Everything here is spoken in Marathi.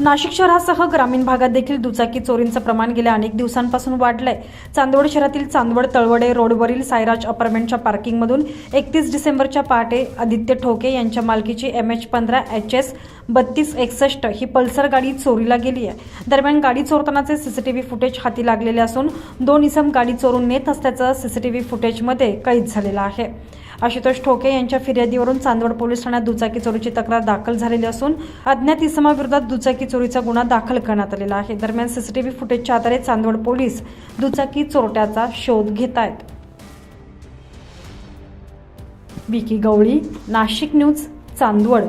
नाशिक शहरासह ग्रामीण भागात देखील दुचाकी चोरींचं प्रमाण गेल्या अनेक दिवसांपासून वाढलंय. चांदवड शहरातील चांदवड तळवडे रोडवरील सायराज अपार्टमेंटच्या पार्किंगमधून एकतीस डिसेंबरच्या पहाटे आदित्य ठोके यांच्या मालकीची एम एच पंधरा एच एस बत्तीस एकसष्ट ही पल्सर गाडी चोरीला गेली आहे. दरम्यान गाडी चोरतानाचे सीसीटीव्ही फुटेज हाती लागलेले असून दोन इसम गाडी चोरून नेत असल्याचं सीसीटीव्ही फुटेजमध्ये कैद झालेलं आहे. आशुतोष ठोके यांच्या फिर्यादीवरून चांदवड पोलीस ठाण्यात दुचाकी चोरीची तक्रार दाखल झालेली असून अज्ञात इसमाविरोधात दुचाकी चोरीचा गुन्हा दाखल करण्यात आलेला आहे. दरम्यान सीसीटीव्ही फुटेजच्या आधारे चांदवड पोलीस दुचाकी चोरट्याचा शोध घेत आहेत. विकी गवळी नाशिक न्यूज चांदवड.